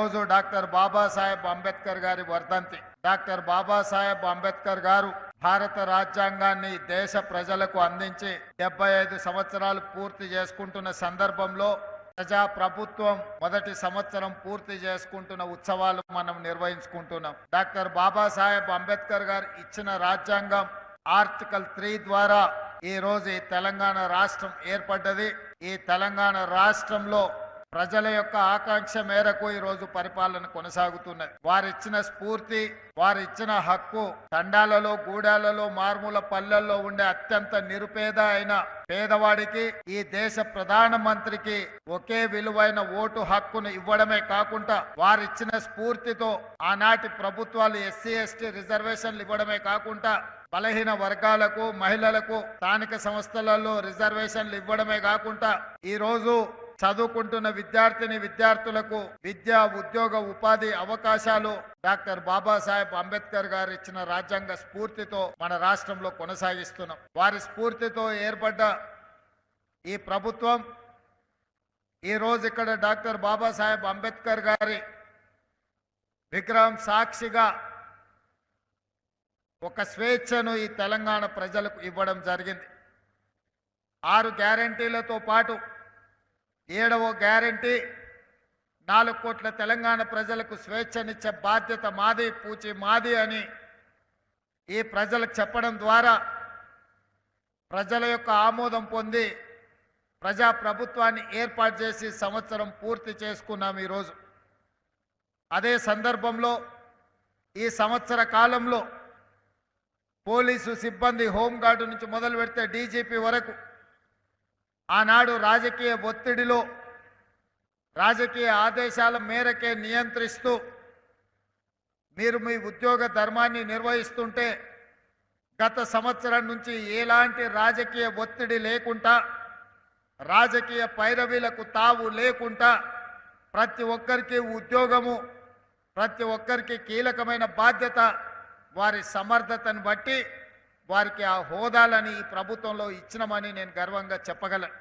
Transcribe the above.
రోజు డాక్టర్ బాబాసాహెబ్ అంబేద్కర్ గారి వర్ధంతి. డాక్టర్ బాబాసాహెబ్ అంబేద్కర్ గారు భారత రాజ్యాంగాన్ని దేశ ప్రజలకు అందించి డెబ్బై ఐదు సంవత్సరాలు పూర్తి చేసుకుంటున్న సందర్భంలో ప్రజా ప్రభుత్వం మొదటి సంవత్సరం పూర్తి చేసుకుంటున్న ఉత్సవాలు మనం నిర్వహించుకుంటున్నాం. డాక్టర్ బాబాసాహెబ్ అంబేద్కర్ గారు ఇచ్చిన రాజ్యాంగం ఆర్టికల్ త్రీ ద్వారా ఈ రోజు ఈ తెలంగాణ రాష్ట్రం ఏర్పడ్డది. ఈ తెలంగాణ రాష్ట్రంలో ప్రజల యొక్క ఆకాంక్ష మేరకు ఈ రోజు పరిపాలన కొనసాగుతున్నది. వారిచ్చిన స్ఫూర్తి వారిచ్చిన హక్కు తండాలలో గూడాలలో మారుమూల పల్లెల్లో ఉండే అత్యంత నిరుపేద అయిన పేదవాడికి ఈ దేశ ప్రధాన మంత్రికి ఒకే విలువైన ఓటు హక్కును ఇవ్వడమే కాకుండా వారిచ్చిన స్ఫూర్తితో ఆనాటి ప్రభుత్వాలు ఎస్సీ ఎస్టీ రిజర్వేషన్లు ఇవ్వడమే కాకుండా బలహీన వర్గాలకు మహిళలకు స్థానిక సంస్థలలో రిజర్వేషన్లు ఇవ్వడమే కాకుండా ఈ రోజు చదువుకుంటున్న విద్యార్థిని విద్యార్థులకు విద్య ఉద్యోగ ఉపాధి అవకాశాలు డాక్టర్ బాబాసాహెబ్ అంబేద్కర్ గారు ఇచ్చిన రాజ్యాంగ స్ఫూర్తితో మన రాష్ట్రంలో కొనసాగిస్తున్నాం. వారి స్ఫూర్తితో ఏర్పడ్డ ఈ ప్రభుత్వం ఈ రోజు ఇక్కడ డాక్టర్ బాబాసాహెబ్ అంబేద్కర్ గారి విగ్రహం సాక్షిగా ఒక స్వేచ్ఛను ఈ తెలంగాణ ప్రజలకు ఇవ్వడం జరిగింది. ఆరు గ్యారంటీలతో పాటు ఏడవ గ్యారంటీ. నాలుగు కోట్ల తెలంగాణ ప్రజలకు స్వేచ్ఛనిచ్చే బాధ్యత మాది పూచి మాది అని ఈ ప్రజలకు చెప్పడం ద్వారా ప్రజల యొక్క ఆమోదం పొంది ప్రజా ప్రభుత్వాన్ని ఏర్పాటు చేసి సంవత్సరం పూర్తి చేసుకున్నాం ఈరోజు. అదే సందర్భంలో ఈ సంవత్సర కాలంలో పోలీసు సిబ్బంది హోంగార్డు నుంచి మొదలు పెడితే డీజీపీ వరకు ఆనాడు రాజకీయ ఒత్తిడిలో రాజకీయ ఆదేశాల మేరకే నియంత్రిస్తూ మీరు మీ ఉద్యోగ ధర్మాన్ని నిర్వహిస్తుంటే గత సంవత్సరం నుంచి ఎలాంటి రాజకీయ ఒత్తిడి లేకుండా రాజకీయ పైరవీలకు తావు లేకుండా ప్రతి ఒక్కరికి ఉద్యోగము ప్రతి ఒక్కరికి కీలకమైన బాధ్యత వారి సమర్థతను బట్టి వారికి ఆ హోదాలని ఈ ప్రభుత్వంలో ఇచ్చినమని నేను గర్వంగా చెప్పగలను.